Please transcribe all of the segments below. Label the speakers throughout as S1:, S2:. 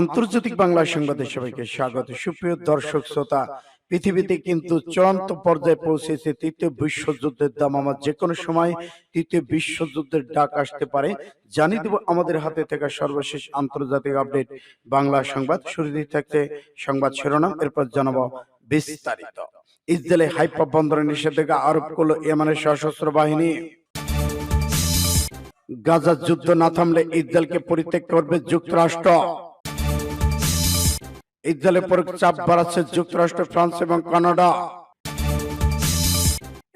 S1: আন্তর্জাতিক বাংলা সংবাদে সবাইকে স্বাগত সুপ্রিয় দর্শক শ্রোতা পৃথিবীতে কিন্তু চূড়ান্ত পর্যায়ে পৌঁছেছে তৃতীয় বিশ্বযুদ্ধের দাম আমার যে কোনো সময় তৃতীয় বিশ্বযুদ্ধের ডাক আসতে পারে জানিয়ে দেব আমাদের হাতে থাকা সর্বশেষ আন্তর্জাতিক আপডেট বাংলা সংবাদ দিয়ে থাকছে সংবাদ শিরোনাম এরপর জানাবো বিস্তারিত ইসরায়েলে হাইপা বন্দরে নিষেধাজ্ঞা আরোপ করলো ইয়েমানের সশস্ত্র বাহিনী গাজার যুদ্ধ না থামলে ইসরায়েলকে পরিত্যাগ করবে যুক্তরাষ্ট্র ইসরায়েলের উপর চাপ বাড়াচ্ছে যুক্তরাষ্ট্র ফ্রান্স এবং কানাডা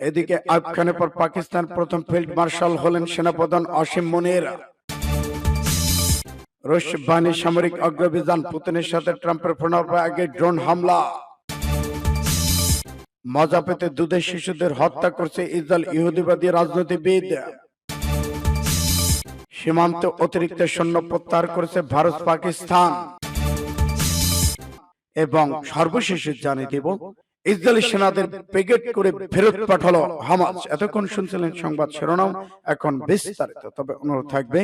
S1: এদিকে আফগানের পর পাকিস্তান প্রথম ফিল্ড মার্শাল হলেন সেনাপ্রধান অসীম মনির রুশ বাহিনীর সামরিক অগ্রবিধান পুতিনের সাথে ট্রাম্পের প্রণব আগে ড্রোন হামলা মজা পেতে দুধের শিশুদের হত্যা করছে ইসরায়েল ইহুদিবাদী রাজনীতিবিদ সীমান্তে অতিরিক্ত সৈন্য প্রত্যাহার করেছে ভারত পাকিস্তান এবং সর্বশেষ জানে দেব ইসরায়েলি সেনাদের পেগেট করে ফেরত পাঠালো হামাস এতক্ষণ শুনছিলেন সংবাদ শিরোনাম এখন বিস্তারিত তবে অনুরোধ থাকবে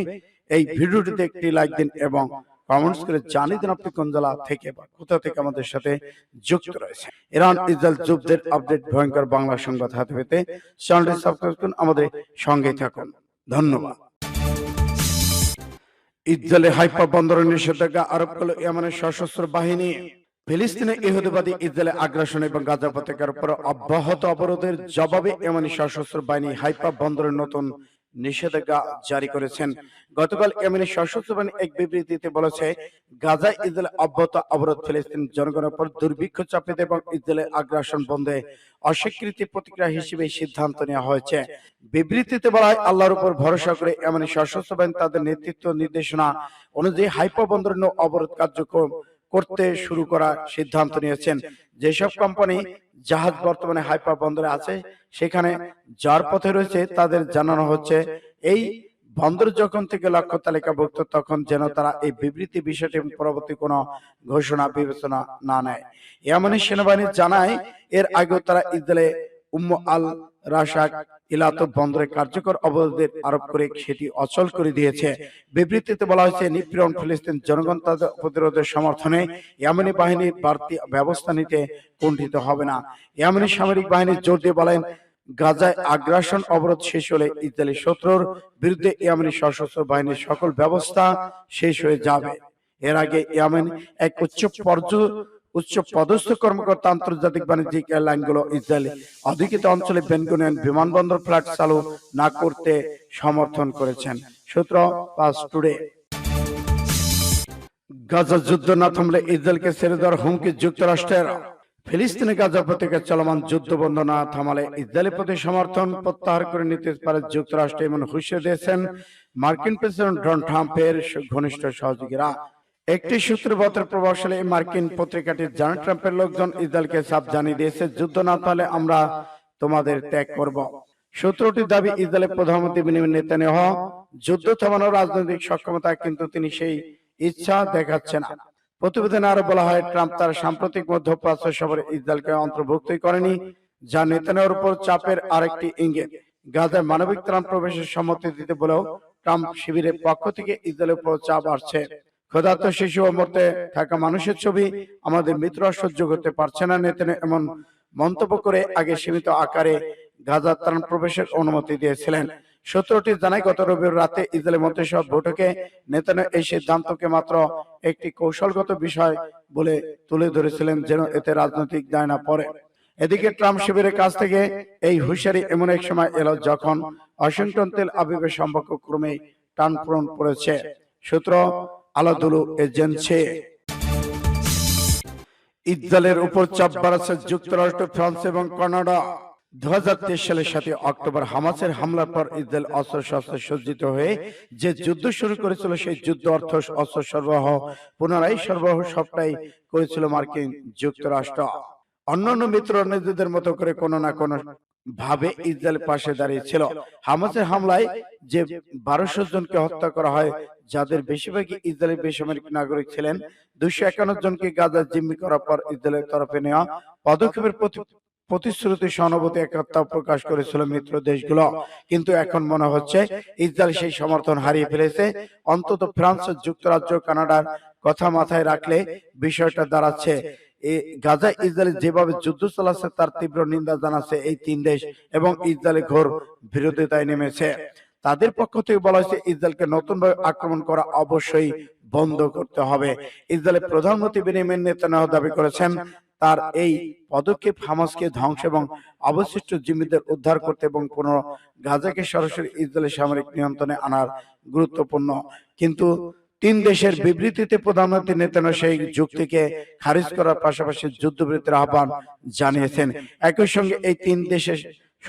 S1: এই ভিডিওটিতে একটি লাইক দিন এবং কমেন্টস করে জানিয়ে দিন আপনি কোন জেলা থেকে বা কোথা থেকে আমাদের সাথে যুক্ত রয়েছে ইরান ইসরায়েল যুদ্ধের আপডেট ভয়ঙ্কর বাংলা সংবাদ হাতে পেতে চ্যানেলটি সাবস্ক্রাইব করুন আমাদের সঙ্গে থাকুন ধন্যবাদ ইসরায়েলে হাইফা বন্দরের নিষেধাজ্ঞা আরোপ করলো ইয়েমেনের সশস্ত্র বাহিনী ফিলিস্তিনে ইহুদিবাদী ইসরায়েলের আগ্রাসন এবং গাজা পতাকার উপর অব্যাহত অবরোধের জবাবে এমনি সশস্ত্র বাহিনী হাইপা বন্দরের নতুন নিষেধাজ্ঞা জারি করেছেন গতকাল এমনি সশস্ত্র বাহিনী এক বিবৃতিতে বলেছে গাজা ইসরায়েল অব্যাহত অবরোধ ফিলিস্তিন জনগণের উপর দুর্ভিক্ষ চাপিতে এবং ইসরায়েলের আগ্রাসন বন্ধে অস্বীকৃতি প্রতিক্রিয়া হিসেবে সিদ্ধান্ত নেওয়া হয়েছে বিবৃতিতে বলা হয় আল্লাহর উপর ভরসা করে এমনি সশস্ত্র বাহিনী তাদের নেতৃত্ব নির্দেশনা অনুযায়ী হাইপা বন্দরের অবরোধ কার্যক্রম করতে শুরু করার সিদ্ধান্ত নিয়েছেন যেসব কোম্পানি জাহাজ বর্তমানে হাইপার বন্দরে আছে সেখানে যার পথে রয়েছে তাদের জানানো হচ্ছে এই বন্দর যখন থেকে লক্ষ্য তালিকাভুক্ত তখন যেন তারা এই বিবৃতি বিষয়টি পরবর্তী কোনো ঘোষণা বিবেচনা না নেয় এমনই সেনাবাহিনী জানায় এর আগেও তারা ইসরায়েলে উম্ম আল রাশাক ইলাতব বন্দরে কার্যকর অবরোধের আরোপ করে সেটি অচল করে দিয়েছে বিবৃতিতে বলা হয়েছে নিপীড়ন ফিলিস্তিন জনগণ তাদের প্রতিরোধের সমর্থনে ইয়ামেনি বাহিনীর বাড়তি ব্যবস্থা নিতে কুণ্ঠিত হবে না ইয়ামেনি সামরিক বাহিনীর জোর দিয়ে বলেন গাজায় আগ্রাসন অবরোধ শেষ হলে ইসরায়েলি শত্রুর বিরুদ্ধে ইয়ামেনি সশস্ত্র বাহিনীর সকল ব্যবস্থা শেষ হয়ে যাবে এর আগে ইয়ামেন এক উচ্চ পর্যায়ে উচ্চ পদস্থ কর্মকর্তা আন্তর্জাতিক বাণিজ্যিক এয়ারলাইনগুলো ইসরায়েল অধিকৃত অঞ্চলে বেনগুনিয়ান বিমানবন্দর ফ্লাইট চালু না করতে সমর্থন করেছেন সূত্র পাস টুডে গাজা যুদ্ধ না থামলে ইসরায়েলকে ছেড়ে দেওয়ার হুমকি যুক্তরাষ্ট্রের ফিলিস্তিনি গাজার প্রতীকের চলমান যুদ্ধ বন্ধ না থামালে ইসরায়েলের প্রতি সমর্থন প্রত্যাহার করে নিতে পারে যুক্তরাষ্ট্র এমন হুঁশিয়ে দিয়েছেন মার্কিন প্রেসিডেন্ট ডোনাল্ড ট্রাম্পের ঘনিষ্ঠ সহযোগীরা একটি সূত্রপত্র প্রভাবশালী মার্কিন পত্রিকাটি ডোনাল্ড ট্রাম্পের লোকজন ইসরায়েলকে সাপ জানিয়ে দিয়েছে যুদ্ধ না তাহলে আমরা তোমাদের ত্যাগ করব সূত্রটির দাবি ইসরায়েলের প্রধানমন্ত্রী বিনিময় নেতানিয়াহ যুদ্ধ থামানোর রাজনৈতিক সক্ষমতা কিন্তু তিনি সেই ইচ্ছা দেখাচ্ছে না প্রতিবেদনে আরো বলা হয় ট্রাম্প তার সাম্প্রতিক মধ্যপ্রাচ্য সফরে ইসরায়েলকে অন্তর্ভুক্ত করেনি যা নেতানের উপর চাপের আরেকটি ইঙ্গিত গাজায় মানবিক ত্রাণ প্রবেশের সম্মতি দিতে বলেও ট্রাম্প শিবিরের পক্ষ থেকে ইসরায়েলের উপর চাপ আসছে ক্ষুধার্ত শিশু ও মরতে থাকা মানুষের ছবি আমাদের মিত্র সহ্য করতে পারছে না নেতেন এমন মন্তব্য করে আগে সীমিত আকারে গাজা ত্রাণ প্রবেশের অনুমতি দিয়েছিলেন সূত্রটি জানায় গত রবিবার রাতে ইসরায়েলের মন্ত্রিসভা বৈঠকে নেতানো এই সিদ্ধান্তকে মাত্র একটি কৌশলগত বিষয় বলে তুলে ধরেছিলেন যেন এতে রাজনৈতিক দায় না পড়ে এদিকে ট্রাম্প শিবিরের কাছ থেকে এই হুঁশিয়ারি এমন এক সময় এলো যখন ওয়াশিংটন তেল আবিবের সম্পর্ক ক্রমে পূরণ করেছে সূত্র అలదులు এজেন্সে ইদ্দালের উপর চাপ বাড়াচ্ছে যুক্তরাষ্ট্র ফ্রান্স এবং কানাডা দু সালের সাথে অক্টোবর হামাসের হামলার পর ইসরায়েল অস্ত্র সজ্জিত হয়ে যে যুদ্ধ শুরু করেছিল সেই যুদ্ধ অর্থ অস্ত্র সরবরাহ পুনরায় সরবরাহ সবটাই করেছিল মার্কিন যুক্তরাষ্ট্র অন্যান্য মিত্র মতো করে কোনো না কোনো ভাবে ইসরায়েল পাশে দাঁড়িয়েছিল হামাসের হামলায় যে বারোশো জনকে হত্যা করা হয় যাদের বেশিরভাগই ইসরায়েলের বেসামরিক নাগরিক ছিলেন দুশো একান্ন জনকে গাজা জিম্মি করার পর ইসরায়েলের তরফে নেওয়া পদক্ষেপের প্রতি প্রতিশ্রুতি সহানুভূতি একতা প্রকাশ করেছিল মিত্র দেশগুলো কিন্তু এখন মনে হচ্ছে ইসরায়েল সেই সমর্থন হারিয়ে ফেলেছে অন্তত ফ্রান্স যুক্তরাজ্য কানাডার কথা মাথায় রাখলে বিষয়টা দাঁড়াচ্ছে গাজা ইসরায়েল যেভাবে যুদ্ধ চালাচ্ছে তার তীব্র নিন্দা জানাচ্ছে এই তিন দেশ এবং ইসরায়েলের ঘোর বিরোধিতায় নেমেছে তাদের পক্ষ থেকে বলা হয়েছে ইসরায়েলকে নতুনভাবে আক্রমণ করা অবশ্যই বন্ধ করতে হবে ইসরায়েলের প্রধানমন্ত্রী বেনিয়ামিন নেতানাহ দাবি করেছেন তার এই পদক্ষেপ হামাসকে ধ্বংস এবং অবশিষ্ট জিম্মিদের উদ্ধার করতে এবং কোন গাজাকে সরাসরি ইসরায়েলের সামরিক নিয়ন্ত্রণে আনার গুরুত্বপূর্ণ কিন্তু তিন দেশের বিবৃতিতে প্রধানমন্ত্রী নেতানো সেই যুক্তিকে খারিজ করার পাশাপাশি যুদ্ধবিরতির আহ্বান জানিয়েছেন একই সঙ্গে এই তিন দেশের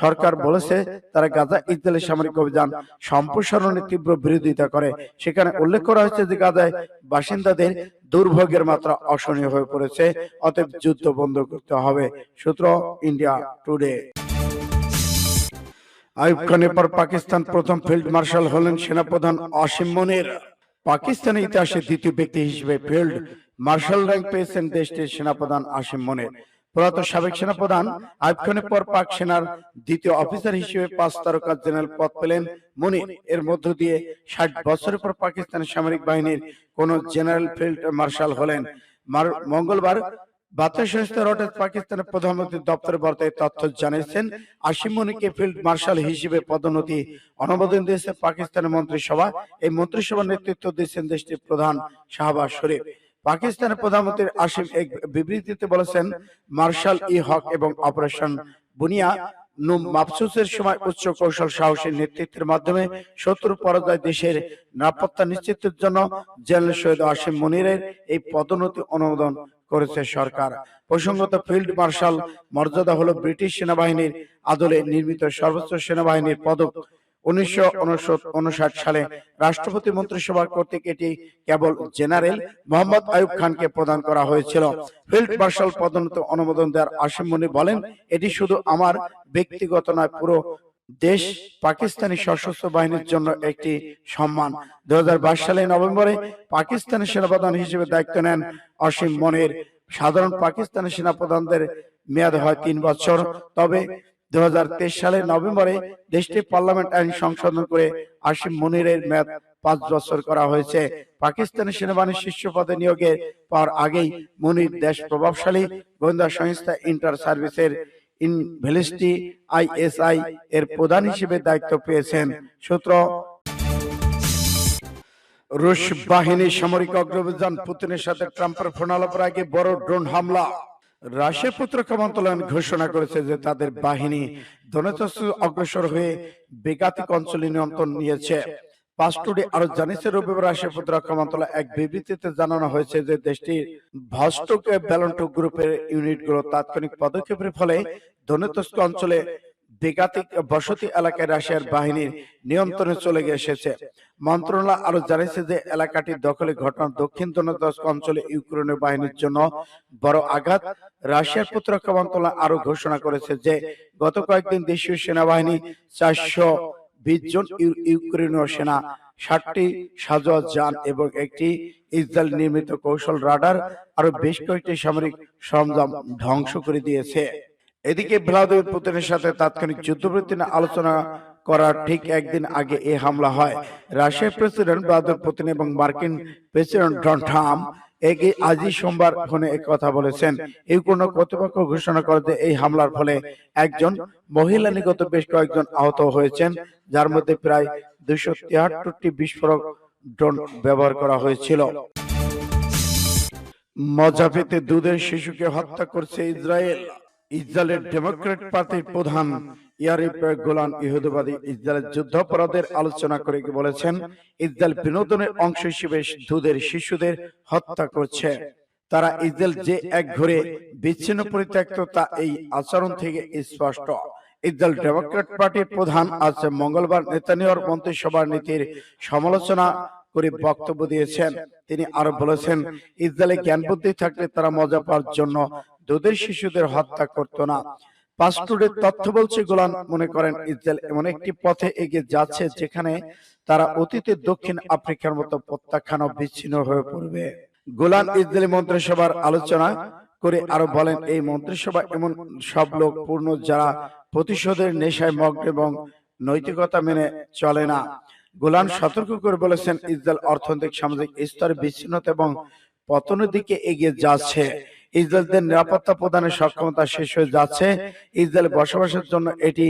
S1: সরকার বলেছে তারা গাজা ইসরায়েলের সামরিক অভিযান সম্প্রসারণের তীব্র বিরোধিতা করে সেখানে উল্লেখ করা হয়েছে যে গাজায় বাসিন্দাদের দুর্ভোগের মাত্রা অসহনীয় হয়ে পড়েছে অতএব যুদ্ধ বন্ধ করতে হবে সূত্র ইন্ডিয়া টুডে আয়ুব খানের পর পাকিস্তান প্রথম ফিল্ড মার্শাল হলেন সেনাপ্রধান অসীম মনির পাকিস্তানের ইতিহাসে দ্বিতীয় ব্যক্তি হিসেবে ফিল্ড মার্শাল র্যাঙ্ক পেয়েছেন দেশটির সেনাপ্রধান আসিম মনির প্রয়াত সাবেক সেনাপ্রধান আইফখানের পর পাক সেনার দ্বিতীয় অফিসার হিসেবে পাঁচ তারকা জেনারেল পদ পেলেন মনি এর মধ্য দিয়ে ষাট বছরের পর পাকিস্তানের সামরিক বাহিনীর কোন জেনারেল ফিল্ড মার্শাল হলেন মঙ্গলবার পাকিস্তানের প্রধানমন্ত্রী দপ্তরের বার্তায় তথ্য জানিয়েছেন আসিম মনিকে ফিল্ড মার্শাল হিসেবে পদোন্নতি অনুমোদন দিয়েছে পাকিস্তানের মন্ত্রিসভা এই মন্ত্রিসভার নেতৃত্ব দিয়েছেন দেশটির প্রধান শাহবাজ শরীফ পাকিস্তানের প্রধানমন্ত্রী আসিম এক বিবৃতিতে বলেছেন মার্শাল ই হক এবং অপারেশন বুনিয়া মাফসুসের সময় উচ্চ কৌশল নেতৃত্বের মাধ্যমে শত্রু পরাজয় দেশের নিরাপত্তা নিশ্চিতের জন্য জেনারেল সৈয়দ আসিম মনিরের এই পদোন্নতি অনুমোদন করেছে সরকার প্রসঙ্গত ফিল্ড মার্শাল মর্যাদা হলো ব্রিটিশ সেনাবাহিনীর আদলে নির্মিত সর্বোচ্চ সেনাবাহিনীর পদক উনিশশো সালে রাষ্ট্রপতি মন্ত্রিসভার কর্তৃক এটি কেবল জেনারেল মোহাম্মদ আয়ুব খানকে প্রদান করা হয়েছিল ফিল্ড মার্শাল পদোন্নত অনুমোদন দেওয়ার আসিম মনি বলেন এটি শুধু আমার ব্যক্তিগত নয় পুরো দেশ পাকিস্তানি সশস্ত্র বাহিনীর জন্য একটি সম্মান দু সালে নভেম্বরে পাকিস্তানি সেনাপ্রধান হিসেবে দায়িত্ব নেন অসীম মনির সাধারণ পাকিস্তানি সেনাপ্রধানদের মেয়াদ হয় তিন বছর তবে 2023 সালের নভেম্বরে দেশটির পার্লামেন্ট আইন সংশোধন করে আসিম মনিরের মেয়াদ পাঁচ বছর করা হয়েছে পাকিস্তানের সেনাবাহিনীর শীর্ষ পদে নিয়োগের পর আগেই মনির দেশ প্রভাবশালী গোয়েন্দা সংস্থা ইন্টার সার্ভিসের ইনভেলিস্টি আইএসআই এর প্রধান হিসেবে দায়িত্ব পেয়েছেন সূত্র রুশ বাহিনী সামরিক অগ্রবিধান পুতিনের সাথে ট্রাম্পের ফোনালাপের আগে বড় ড্রোন হামলা রাশিয়ার প্রতিরক্ষা মন্ত্রণালয় ঘোষণা করেছে যে তাদের বাহিনী দনেতস অগ্রসর হয়ে বেগাতিক অঞ্চলে নিয়ন্ত্রণ নিয়েছে পাস্টুডি আরো জানিয়েছে রবিবার রাশিয়ার প্রতিরক্ষা মন্ত্রণালয় এক বিবৃতিতে জানানো হয়েছে যে দেশটির ভস্টক ব্যালন্টক গ্রুপের ইউনিটগুলো তাৎক্ষণিক পদক্ষেপের ফলে ধনেতস্ক অঞ্চলে দিগাতিক বসতি এলাকায় রাশিয়ার বাহিনীর নিয়ন্ত্রণে চলে গিয়ে এসেছে মন্ত্রণালয় আরো জানিয়েছে যে এলাকাটি দখলে ঘটনা দক্ষিণ দনদস্ক অঞ্চলে ইউক্রেনের বাহিনীর জন্য বড় আঘাত রাশিয়ার প্রতিরক্ষা মন্ত্রণালয় আরো ঘোষণা করেছে যে গত কয়েকদিন দেশীয় সেনাবাহিনী চারশো বিশ জন ইউক্রেনীয় সেনা ষাটটি সাজোয়া যান এবং একটি ইসরায়েল নির্মিত কৌশল রাডার আরো বেশ কয়েকটি সামরিক সরঞ্জাম ধ্বংস করে দিয়েছে এদিকে ভ্লাদিমির পুতিনের সাথে তাৎক্ষণিক যুদ্ধবৃত্তি আলোচনা করার ঠিক একদিন আগে এ হামলা হয় রাশিয়ার প্রেসিডেন্ট ভ্লাদিমির পুতিন এবং মার্কিন প্রেসিডেন্ট ডোনাল্ড ট্রাম্প একে আজই সোমবার ফোনে এক কথা বলেছেন ইউক্রেন কর্তৃপক্ষ ঘোষণা করে যে এই হামলার ফলে একজন মহিলা নিগত বেশ কয়েকজন আহত হয়েছেন যার মধ্যে প্রায় দুইশো তিয়াত্তরটি বিস্ফোরক ড্রোন ব্যবহার করা হয়েছিল মজাফিতে দুধের শিশুকে হত্যা করছে ইসরায়েল ইসরায়েলের ডেমোক্রেট পার্টির প্রধান গোলান ইসরায়েলের যুদ্ধাপরাধের আলোচনা করে বলেছেন ইসরায়েল বিনোদনের অংশ হিসেবে দুধের শিশুদের হত্যা করছে তারা ইসরায়েল যে এক ঘরে বিচ্ছিন্ন পরিত্যক্ত তা এই আচরণ থেকে স্পষ্ট ইসরায়েল ডেমোক্রেট পার্টির প্রধান আজ মঙ্গলবার নেতানিয়র মন্ত্রিসভার নীতির সমালোচনা করে বক্তব্য দিয়েছেন তিনি আরো বলেছেন ইসরায়েলে জ্ঞান বুদ্ধি থাকলে তারা মজা পাওয়ার জন্য দুধের শিশুদের হত্যা করত না পাসপোর্টের তথ্য বলছে গোলান মনে করেন ইসরায়েল এমন একটি পথে এগিয়ে যাচ্ছে যেখানে তারা অতীতে দক্ষিণ আফ্রিকার মতো প্রত্যাখ্যান বিচ্ছিন্ন হয়ে পড়বে গোলান ইসরায়েলি মন্ত্রিসভার আলোচনা করে আরো বলেন এই মন্ত্রিসভা এমন সব লোক পূর্ণ যারা প্রতিশোধের নেশায় মগ্ন এবং নৈতিকতা মেনে চলে না গোলাম সতর্ক করে বলেছেন ইসরায়েল অর্থনৈতিক সামাজিক স্তরে বিচ্ছিন্নতা এবং পতনের দিকে এগিয়ে যাচ্ছে ইসরায়েলদের নিরাপত্তা প্রদানের সক্ষমতা শেষ হয়ে যাচ্ছে ইসরায়েল বসবাসের জন্য এটি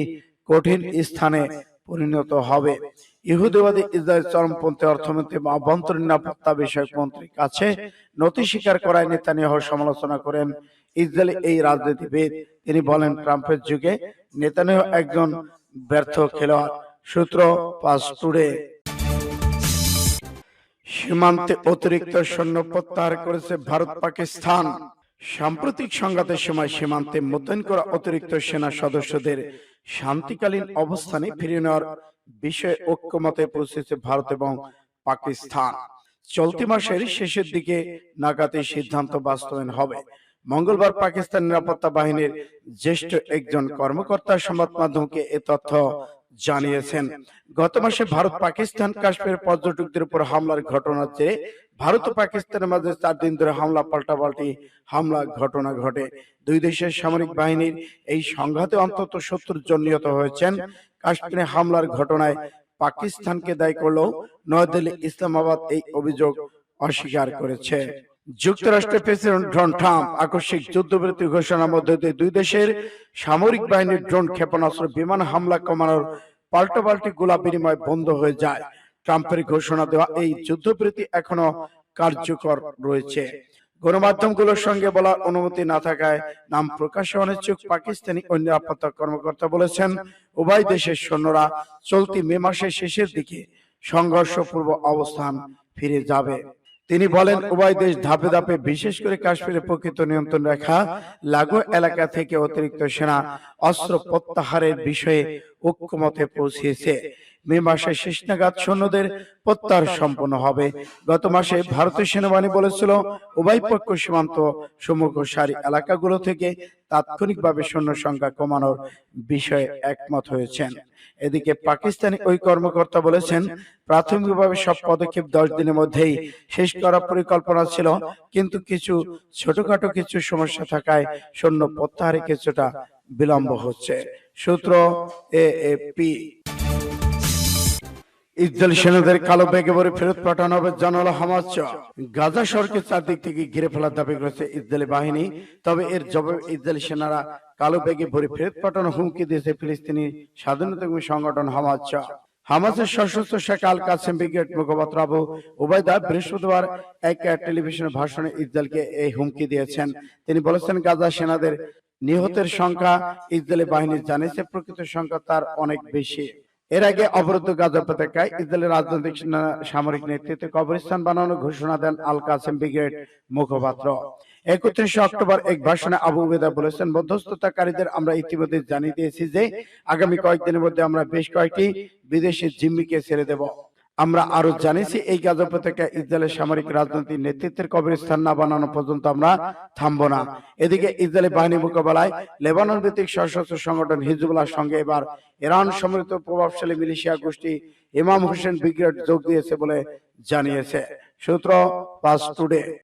S1: কঠিন স্থানে পরিণত হবে ইহুদিবাদী ইসরায়েল চরমপন্থী অর্থনীতি বা অভ্যন্তরীণ নিরাপত্তা বিষয়ক মন্ত্রীর কাছে নথি স্বীকার করায় নেতানিয়াহ সমালোচনা করেন ইসরায়েল এই রাজনীতিবিদ তিনি বলেন ট্রাম্পের যুগে নেতানিয়াহ একজন ব্যর্থ খেলোয়াড় সূত্র পাস টুডে সীমান্তে অতিরিক্ত সৈন্য প্রত্যাহার করেছে ভারত পাকিস্তান সাম্প্রতিক সংঘাতের সময় সীমান্তে মোতায়েন করা অতিরিক্ত সেনা সদস্যদের শান্তিকালীন অবস্থানে ফিরিয়ে নেওয়ার বিষয়ে ঐক্যমতে পৌঁছেছে ভারত এবং পাকিস্তান চলতি মাসের শেষের দিকে নাগাতে সিদ্ধান্ত বাস্তবায়ন হবে মঙ্গলবার পাকিস্তান নিরাপত্তা বাহিনীর জ্যেষ্ঠ একজন কর্মকর্তা সংবাদ মাধ্যমকে এ তথ্য জানিয়েছেন গত মাসে ভারত পাকিস্তান কাশ্মীর পর্যটকদের উপর হামলার ঘটনা চেয়ে ভারত ও পাকিস্তানের মাঝে চার দিন ধরে হামলা পাল্টাপাল্টি হামলা ঘটনা ঘটে দুই দেশের সামরিক বাহিনীর এই সংঘাতে অন্তত সত্তর জন নিহত হয়েছেন কাশ্মীরে হামলার ঘটনায় পাকিস্তানকে দায়ী করলেও নয়াদিল্লি ইসলামাবাদ এই অভিযোগ অস্বীকার করেছে যুক্তরাষ্ট্রের প্রেসিডেন্ট ডোনাল্ড ট্রাম্প আকস্মিক যুদ্ধবিরতি ঘোষণার মধ্য দিয়ে দুই দেশের সামরিক বাহিনীর ড্রোন ক্ষেপণাস্ত্র বিমান হামলা কমানোর পাল্টাপাল্টি গোলা বিনিময় বন্ধ হয়ে যায় ট্রাম্পের ঘোষণা দেওয়া এই যুদ্ধবৃত্তি এখনো কার্যকর রয়েছে গণমাধ্যমগুলোর সঙ্গে বলার অনুমতি না থাকায় নাম প্রকাশে অনিচ্ছুক পাকিস্তানি ও নিরাপত্তা কর্মকর্তা বলেছেন উভয় দেশের সৈন্যরা চলতি মে মাসের শেষের দিকে সংঘর্ষপূর্ব অবস্থান ফিরে যাবে তিনি বলেন উভয় দেশ ধাপে ধাপে বিশেষ করে কাশ্মীরের প্রকৃত নিয়ন্ত্রণ রেখা লাগু এলাকা থেকে অতিরিক্ত সেনা অস্ত্র প্রত্যাহারের বিষয়ে ঐক্যমতে পৌঁছিয়েছে মে মাসের শেষ নাগাদ সৈন্যদের প্রত্যাহার সম্পন্ন হবে গত মাসে ভারতীয় সেনাবাহিনী বলেছিল উভয় পক্ষ সীমান্ত সমগ্র সারি এলাকাগুলো থেকে তাৎক্ষণিকভাবে সৈন্য সংখ্যা কমানোর বিষয়ে একমত হয়েছেন এদিকে পাকিস্তানি ওই কর্মকর্তা বলেছেন প্রাথমিকভাবে সব পদক্ষেপ দশ দিনের মধ্যেই শেষ করার পরিকল্পনা ছিল কিন্তু কিছু ছোটখাটো কিছু সমস্যা থাকায় সৈন্য প্রত্যাহারে কিছুটা বিলম্ব হচ্ছে সূত্র এ এ পি ইসরায়েল সেনাদের কালো ব্যাগে ভরে ফেরত পাঠানো হবে জানাল হামাস গাজা শহরকে চারদিক থেকে ঘিরে ফেলার দাবি করেছে ইসরায়েলি বাহিনী তবে এর জবাবে ইসরায়েলি সেনারা কালো ব্যাগে ভরে ফেরত পাঠানো হুমকি দিয়েছে ফিলিস্তিনি স্বাধীনতাকর্মী সংগঠন হামাস হামাসের সশস্ত্র শেখ আল কাসেম ব্রিগেড মুখপাত্র আবু ওবায়দা বৃহস্পতিবার এক টেলিভিশনের ভাষণে ইসরায়েলকে এই হুমকি দিয়েছেন তিনি বলেছেন গাজা সেনাদের নিহতের সংখ্যা ইসরায়েলি বাহিনী জানিয়েছে প্রকৃত সংখ্যা তার অনেক বেশি এর আগে অবরুদ্ধ গাজা উপত্যকায় ইসরায়েলের রাজনৈতিক সামরিক নেতৃত্বে কবরস্থান বানানোর ঘোষণা দেন আল কাসেম ব্রিগেড মুখপাত্র একত্রিশে অক্টোবর এক ভাষণে আবু উবেদা বলেছেন মধ্যস্থতাকারীদের আমরা ইতিমধ্যে জানিয়ে দিয়েছি যে আগামী কয়েকদিনের মধ্যে আমরা বেশ কয়েকটি বিদেশি জিম্মিকে ছেড়ে দেব আমরা আরো জানিয়েছি এই গাজা উপত্যকা ইসরায়েলের সামরিক রাজনৈতিক নেতৃত্বের কবরস্থান না বানানো পর্যন্ত আমরা থামব না এদিকে ইসরায়েলি বাহিনী মোকাবেলায় লেবানন ভিত্তিক সশস্ত্র সংগঠন হিজবুল্লাহর সঙ্গে এবার ইরান সমৃদ্ধ প্রভাবশালী মিলিশিয়া গোষ্ঠী ইমাম হোসেন বিগ্রেড যোগ দিয়েছে বলে জানিয়েছে সূত্র পাস টুডে